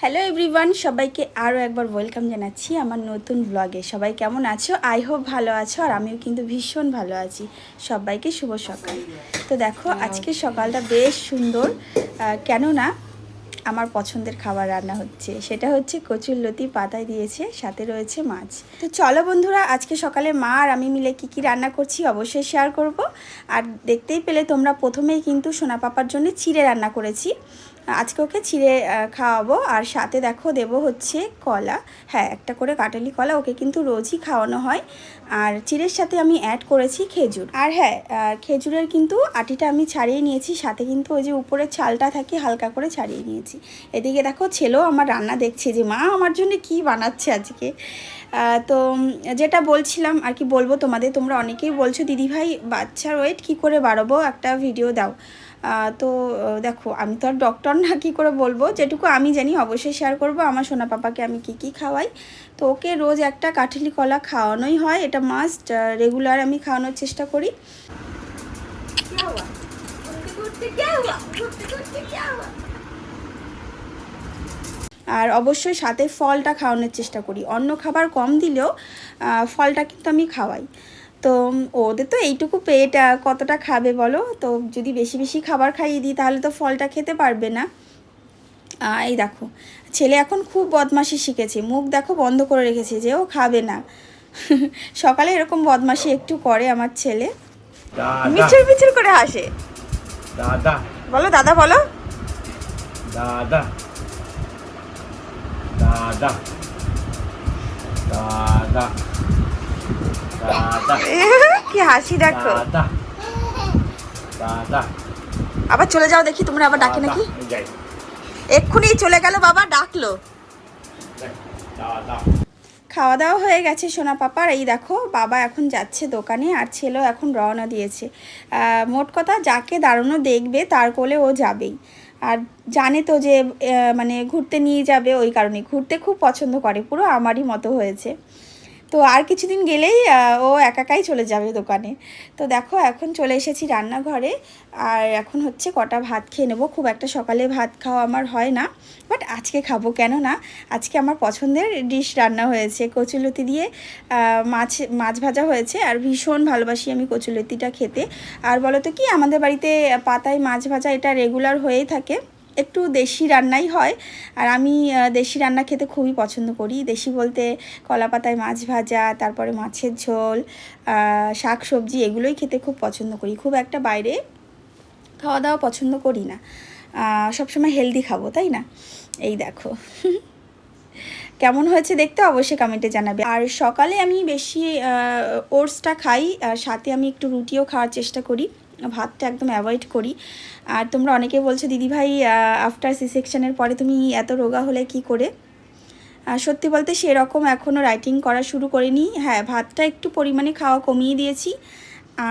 Hello everyone সবাইকে আরও একবার ওয়েলকাম জানাচ্ছি আমার নতুন ব্লগে সবাই কেমন আছো? আই হোপ ভালো আছো আর আমিও কিন্তু ভীষণ ভালো আছি। সবাইকে শুভ সকাল। তো দেখো, আজকে সকালটা বেশ সুন্দর। কেননা আমার পছন্দের খাবার রান্না হচ্ছে। সেটা হচ্ছে কচুর লতি পাতায় দিয়েছে, সাথে রয়েছে মাছ। তো চলো বন্ধুরা, আজকে সকালে মা আর আমি মিলে কি কি রান্না করছি অবশ্যই শেয়ার করব। আর দেখতেই পেলে তোমরা প্রথমেই কিন্তু সোনা পাপার জন্য চিড়ে রান্না করেছি। আজকে ওকে চিড়ে খাওয়াবো। আর সাথে দেখো দেবো হচ্ছে কলা। হ্যাঁ একটা করে কাটালি কলা, ওকে কিন্তু রোজই খাওয়ানো হয়। আর চিড়ের সাথে আমি অ্যাড করেছি খেজুর। আর হ্যাঁ খেজুরের কিন্তু আটিটা আমি ছাড়িয়ে নিয়েছি। সাথে কিন্তু ওই যে উপরের ছালটা থাকে, হালকা করে ছাড়িয়ে নিয়েছি। এদিকে দেখো ছেলেও আমার রান্না দেখছে যে, মা, আমার জন্য কি বানাচ্ছে আজকে? তো যেটা বলছিলাম আর কি বলব তোমাদের, তোমরা অনেকেই বলছো, দিদিভাই, বাচ্চার ওয়েট কি করে বাড়াবো? একটা ভিডিও দাও। তো দেখো, আমি তো আর ডক্টর না, কী করে বলব? যেটুকু আমি জানি, অবশ্যই শেয়ার করব। আমার সোনা পাপাকে আমি কি কি খাওয়াই। তো ওকে রোজ একটা কাঠলি কলা খাওয়ানোই হয়। এটা মাস্ট রেগুলার আমি খাওয়ানোর চেষ্টা করি। আর অবশ্যই সাথে ফলটা খাওয়ানোর চেষ্টা করি। অন্য খাবার কম দিলেও ফলটা কিন্তু আমি খাওয়াই। তো ওদের তো এইটুকু পেট কতটা খাবে বলো? তো যদি বেশি বেশি খাবার খাইয়ে দিই তাহলে তো ফলটা খেতে পারবে না। এই দেখো ছেলে এখন খুব বদমাশি শিখেছে। মুখ দেখো বন্ধ করে রেখেছে যে ও খাবে না। সকালে এরকম বদমাশি একটু করে আমার ছেলে। মিচুর মিচুর করে হাসে। দাদা। বলো দাদা বলো। দাদা। দাদা। দাদা। কি হাসি দেখো। আবার চলে যাও দেখি তোমরা আবার ডাকে নাকি? এক্ষুনি চলে গেল বাবা ডাকলো। খাওয়া দাওয়া হয়ে গেছে সোনা পাপার। এই দেখো বাবা এখন যাচ্ছে দোকানে আর ছেলেও এখন রওনা দিয়েছে। মোট কথা যাকে দাঁড়ানো দেখবে তার কোলে ও যাবেই। আর জানে তো যে মানে ঘুরতে নিয়ে যাবে ওই কারণে। ঘুরতে খুব পছন্দ করে পুরো আমারই মতো হয়েছে। তো আর কিছুদিন গেলেই ও একাকাই চলে যাবে দোকানে। তো দেখো, এখন চলে এসেছি রান্নাঘরে। আর এখন হচ্ছে কটা ভাত খেয়ে নেব। খুব একটা সকালে ভাত খাওয়া আমার হয় না, বাট আজকে খাব। কেন না আজকে আমার পছন্দের ডিশ রান্না হয়েছে। কচুলতি দিয়ে মাছ মাছ ভাজা হয়েছে। আর ভীষণ ভালোবাসি আমি কচুলতিটা খেতে। আর বলো তো কি, আমাদের বাড়িতে পাতায় মাছ ভাজা এটা রেগুলার হয়েই থাকে। একটু দেশি রান্নাই হয়। আর আমি দেশি রান্না খেতে খুবই পছন্দ করি। দেশি বলতে কলা পাতায় মাছ ভাজা, তারপরে মাছের ঝোল শাক সবজি এগুলোই খেতে খুব পছন্দ করি। খুব একটা বাইরে খাওয়া দাওয়া পছন্দ করি না। সবসময় হেলদি খাব, তাই না? এই দেখো। কেমন হয়েছে দেখতে অবশ্যই কমেন্টে জানাবে। আর সকালে আমি বেশি ওটসটা খাই, আর সাথে আমি একটু রুটিও খাওয়ার চেষ্টা করি। ভাতটা একদম অ্যাভয়েড করি। আর তোমরা অনেকে বলছো দিদিভাই আফটার সি সেকশনের পরে তুমি এত রোগা হলে কি করে? সত্যি বলতে সেরকম এখনও রাইটিং করা শুরু করিনি। হ্যাঁ ভাতটা একটু পরিমাণে খাওয়া কমিয়ে দিয়েছি।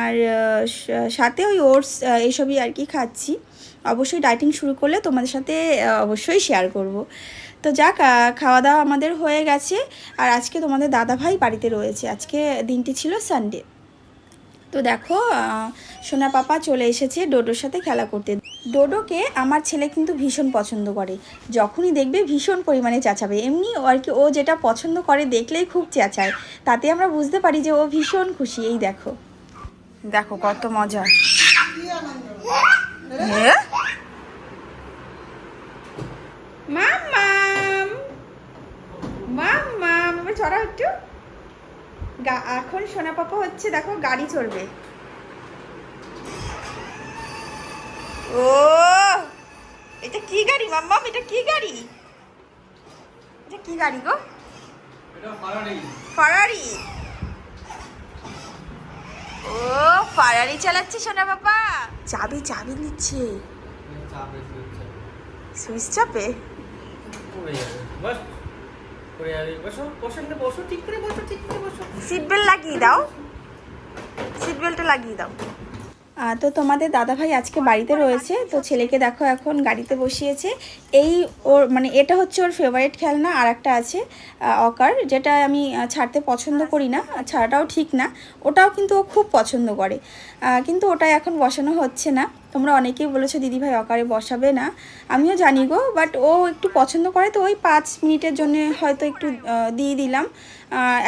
আর সাথে ওই ওটস এইসবই আর কি খাচ্ছি। অবশ্যই ডাইটিং শুরু করলে তোমাদের সাথে অবশ্যই শেয়ার করব। তো যাক খাওয়া দাওয়া আমাদের হয়ে গেছে। আর আজকে তোমাদের দাদা ভাই বাড়িতে রয়েছে। আজকে দিনটি ছিল সানডে তো দেখো সোনা পাপা চলে এসেছে ডোডোর সাথে খেলা করতে। ডোডোকে আমার ছেলে কিন্তু ভীষণ পছন্দ করে। যখনই দেখবে ভীষণ পরিমাণে চেঁচাবে। এমনি আর কি ও যেটা পছন্দ করে দেখলেই খুব চেঁচায়। তাতে আমরা বুঝতে পারি যে ও ভীষণ খুশি। এই দেখো। দেখো কত মজা। হ্যাঁ? মাম্মাম মাম্মাম এবার চড়া একটু। গা- এখন সোনা পাপা হচ্ছে দেখো গাড়ি চড়বে। ও এটা কি গাড়ি মাম্মাম? এটা কি গাড়ি? এটা কি গাড়ি গো? ফারারি। ও ফারারি চালাচ্ছে সোনা পাপা। চাবি চাবি নিচ্ছে। সুইচ চাপে? সিট বেল্ট লাগিয়ে দাও। সিট বেল্টটা লাগিয়ে দাও। তো তোমাদের দাদাভাই আজকে বাড়িতে রয়েছে তো ছেলেকে দেখো এখন গাড়িতে বসিয়েছে। এই ওর মানে এটা হচ্ছে ওর ফেভারিট খেলনা আর একটা আছে অকার যেটা আমি ছাড়তে পছন্দ করি না আর ছাড়াটাও ঠিক না ওটাও কিন্তু ও খুব পছন্দ করে। কিন্তু ওটা এখন বসানো হচ্ছে না। তোমরা অনেকেই বলেছ দিদিভাই অকারে বসাবে না। আমিও জানি গো বাট ও একটু পছন্দ করে তো ওই পাঁচ মিনিটের জন্য হয়তো একটু দিয়ে দিলাম।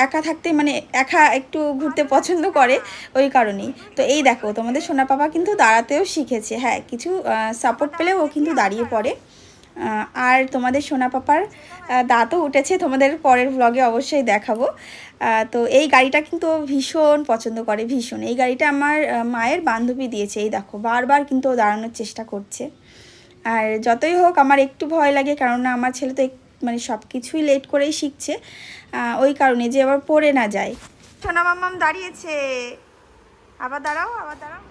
একা থাকতে মানে একা একটু ঘুরতে পছন্দ করে ওই কারণেই। তো এই দেখো, তোমাদের সোনা পাপা কিন্তু দাঁড়াতেও শিখেছে। হ্যাঁ কিছু সাপোর্ট পেলে ও কিন্তু দাঁড়িয়ে পড়ে। আর তোমাদের সোনা পাপার দাঁতও উঠেছে, তোমাদের পরের ব্লগে অবশ্যই দেখাবো। তো এই গাড়িটা কিন্তু ভীষণ পছন্দ করে, ভীষণ। এই গাড়িটা আমার মায়ের বান্ধবী দিয়েছে, এই দেখো, বারবার কিন্তু দাঁড়ানোর চেষ্টা করছে। আর যতই হোক, আমার একটু ভয় লাগে, কেননা আমার ছেলে তো মানে সব কিছুই লেট করেই শিখছে। ওই কারণে যে আবার পড়ে না যায়। সোনা মাম্মাম দাঁড়িয়েছে। আবার দাঁড়াও আবার দাঁড়াও।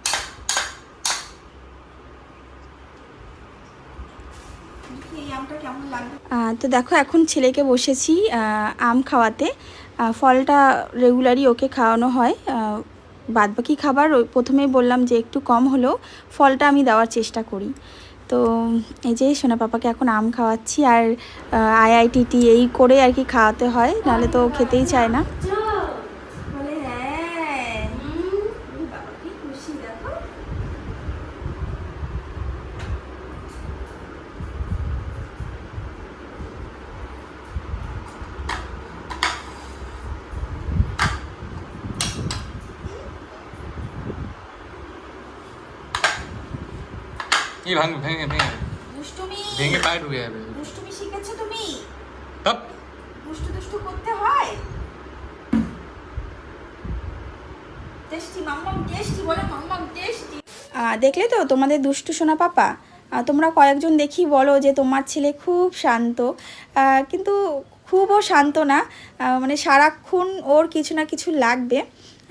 তো দেখো, এখন ছেলেকে বসেছি আম খাওয়াতে। ফলটা রেগুলারই ওকে খাওয়ানো হয়। বাদবাকি খাবার প্রথমেই বললাম যে একটু কম হলেও ফলটা আমি দেওয়ার চেষ্টা করি। তো এই যে সোনা পাপাকে এখন আম খাওয়াচ্ছি, আর আইআইটিটি এই করে আর কি খাওয়াতে হয়, নাহলে তো খেতেই চায় না বলে হ্যাঁ বাবা কি খুশি দেখো কি ভাঙবে ভেঙে ভেঙে? দুষ্টুমি। ভেঙে পায়ে ঢুকে যাবে। দুষ্টুমি শিখেছো তুমি? হপ দুষ্টু দুষ্টু করতে হয়? টেস্টি মাম্মাম টেস্টি বলে মাম্মাম টেস্টি। দেখলে তো তোমাদের দুষ্টু সোনা পাপা? তোমরা কয়েকজন দেখি বলো যে তোমার ছেলে খুব শান্ত। আহ, কিন্তু খুবও শান্ত না। মানে সারাক্ষণ ওর কিছু না কিছু লাগবে।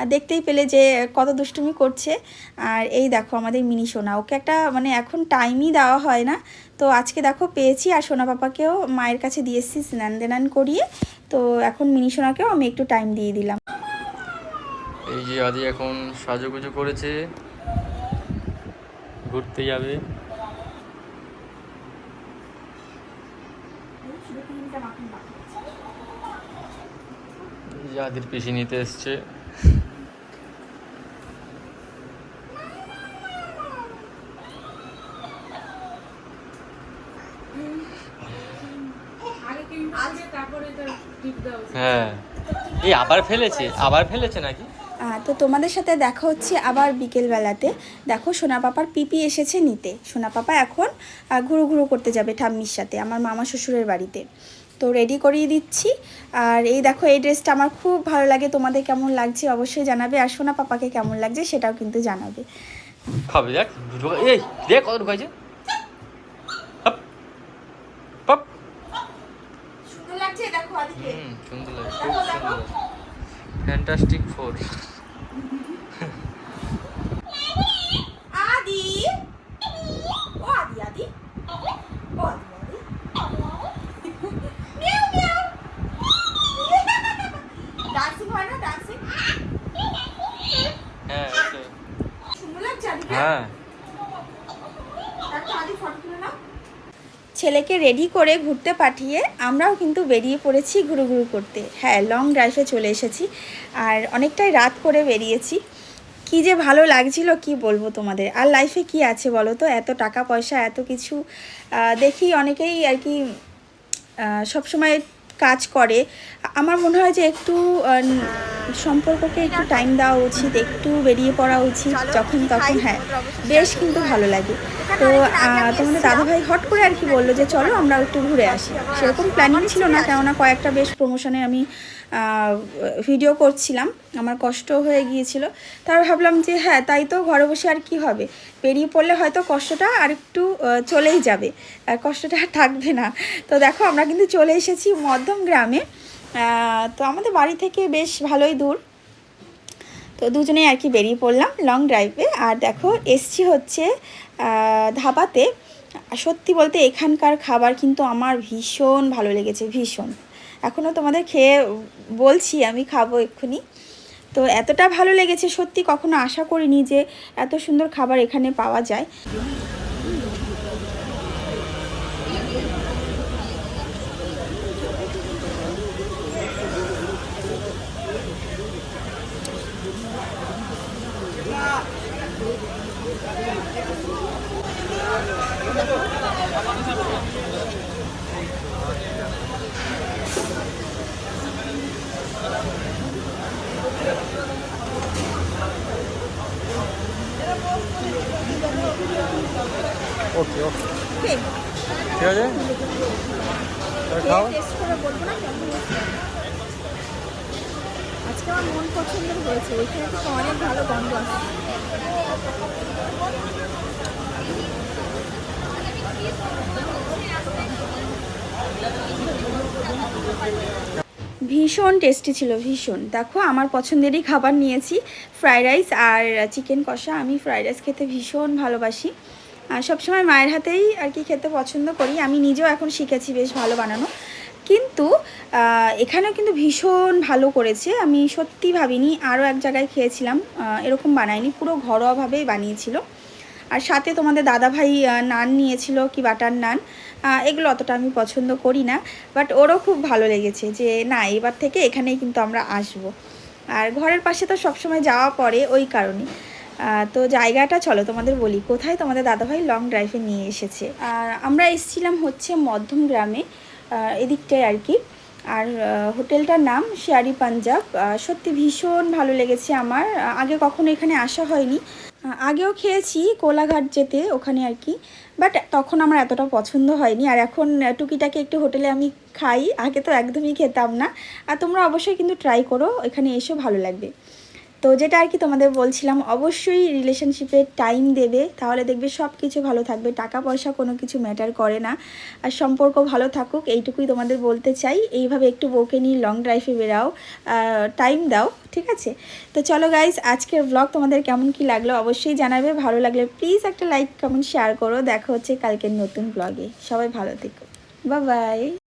আর দেখতেই পেলে যে কত দুষ্টুমি করছে। আর এই দেখো আমাদের মিনি সোনা, ওকে একটা মানে এখন টাইমই দেওয়া হয় না। তো আজকে দেখো পেয়েছি আর সোনা পাপাকেও মায়ের কাছে দিয়ে এসেছি স্নান দেনান করিয়ে। তো এখন মিনি সোনাকেও আমি একটু টাইম দিয়ে দিলাম। এই যে আদি এখন সাজুগুজু করেছে। ঘুরতে যাবে। আদির পিসি নিতে এসছে। হ্যাঁ। এই আবার ফেলেছে? আবার ফেলেছে নাকি? তো তোমাদের সাথে দেখা হচ্ছে আবার বিকেলবেলাতে দেখো সোনা পাপার পিপি এসেছে নিতে। সোনা পাপা এখন ঘুরু ঘুরু করতে যাবে ঠাম্মির সাথে আমার মামা শ্বশুরের বাড়িতে। তো রেডি করিয়ে দিচ্ছি। আর এই দেখো এই ড্রেসটা আমার খুব ভালো লাগে। তোমাদের কেমন লাগছে অবশ্যই জানাবে। আর সোনা পাপাকে কেমন লাগছে সেটাও কিন্তু জানাবে। খাবে দেখ এই দেখ কত ঢুকাইছে ফ্যান্টাস্টিক ফোর ছেলেকে রেডি করে ঘুরতে পাঠিয়ে আমরাও কিন্তু বেরিয়ে পড়েছি ঘুরু ঘুরু করতে। হ্যাঁ লং ড্রাইভে চলে এসেছি। আর অনেকটাই রাত করে বেরিয়েছি। কি যে ভালো লাগছিল, কি বলব তোমাদের? আর লাইফে কি আছে বলো তো? এত টাকা পয়সা, এত কিছু দেখি অনেকেই আর কি সব সময় কাজ করে। আমার মনে হয় যে একটু সম্পর্ককে একটু টাইম দেওয়া উচিত একটু বেরিয়ে পড়া উচিত যখন তখন হ্যাঁ বেশ কিন্তু ভালো লাগে। তো তোমাদের দাদাভাই হট করে আর কি বলল যে চলো আমরা একটু ঘুরে আসি। সেরকম প্ল্যানিং ছিল না কেননা কয়েকটা বেশ প্রমোশনে আমি ভিডিও করছিলাম। আমার কষ্ট হয়ে গিয়েছিল। তার ভাবলাম যে হ্যাঁ তাই তো ঘরে বসে আর কি হবে? বেরিয়ে পড়লে হয়তো কষ্টটা আর একটু চলেই যাবে। আর কষ্টটা আর থাকবে না। তো দেখো, আমরা কিন্তু চলে এসেছি মধ্যম গ্রামে। তো আমাদের বাড়ি থেকে বেশ ভালোই দূর। তো দুজনেই আর কি বেরিয়ে পড়লাম লং ড্রাইভে আর দেখো, এসছি হচ্ছে ধাবাতে। সত্যি বলতে এখানকার খাবার কিন্তু আমার ভীষণ ভালো লেগেছে, ভীষণ। এখনও তোমাদের খেয়ে বলছি, আমি খাব এক্ষুনি। তো এতটা ভালো লেগেছে সত্যি কখনো আশা করিনি যে এত সুন্দর খাবার এখানে পাওয়া যায়। ওকে ওকে ঠিক আছে? ভীষণ টেস্টি ছিল ভীষণ। দেখো আমার পছন্দেরই খাবার নিয়েছি ফ্রাইড রাইস আর চিকেন কষা। আমি ফ্রাইড রাইস খেতে ভীষণ ভালোবাসি। সবসময় মায়ের হাতেই আর কি খেতে পছন্দ করি। আমি নিজেও এখন শিখেছি বেশ ভালো বানানো। কিন্তু এখানেও কিন্তু ভীষণ ভালো করেছে। আমি সত্যি ভাবিনি আরও এক জায়গায় খেয়েছিলাম। এরকম বানাইনি। পুরো ঘরোয়াভাবেই বানিয়েছিল। আর সাথে তোমাদের দাদাভাই নান নিয়েছিল কি বাটার নান। এগুলো অতটা আমি পছন্দ করি না। বাট ওরও খুব ভালো লেগেছে যে, না, এবার থেকে এখানেই কিন্তু আমরা আসব। আর ঘরের পাশে তো সবসময় যাওয়া পড়ে ওই কারণে তো জায়গাটা চলো তোমাদের বলি। কোথায় তোমাদের দাদাভাই লং ড্রাইভে নিয়ে এসেছে? আর আমরা এসেছিলাম হচ্ছে মধ্যম গ্রামে এদিকটায় আর কি। আর হোটেলটার নাম শেয়ারি পাঞ্জাব। সত্যি ভীষণ ভালো লেগেছে আমার। আগে কখনো এখানে আসা হয়নি। আগেও খেয়েছি কোলাঘাট যেতে ওখানে আর কি। বাট তখন আমার এতটা পছন্দ হয়নি। আর এখন টুকিটাকি একটু হোটেলে আমি খাই। আগে তো একদমই খেতাম না। আর তোমরা অবশ্যই কিন্তু ট্রাই করো। এখানে এসেও ভালো লাগবে। তো যেটা আর কি তোমাদের বলছিলাম, অবশ্যই রিলেশনশিপে টাইম দেবে, তাহলে দেখবে সব কিছু ভালো থাকবে টাকা পয়সা কোনো কিছু ম্যাটার করে না। আর সম্পর্ক ভালো থাকুক, এইটুকুই তোমাদের বলতে চাই। এইভাবে একটু বউকে নিয়ে লং ড্রাইভে বেরাও টাইম দাও, ঠিক আছে? তো চলো গাইজ আজকের ব্লগ তোমাদের কেমন কি লাগল অবশ্যই জানাবে। ভালো লাগলে প্লিজ একটা লাইক কমেন্ট শেয়ার করো। দেখা হচ্ছে কালকের নতুন ব্লগে সবাই ভালো থেকো। Bye bye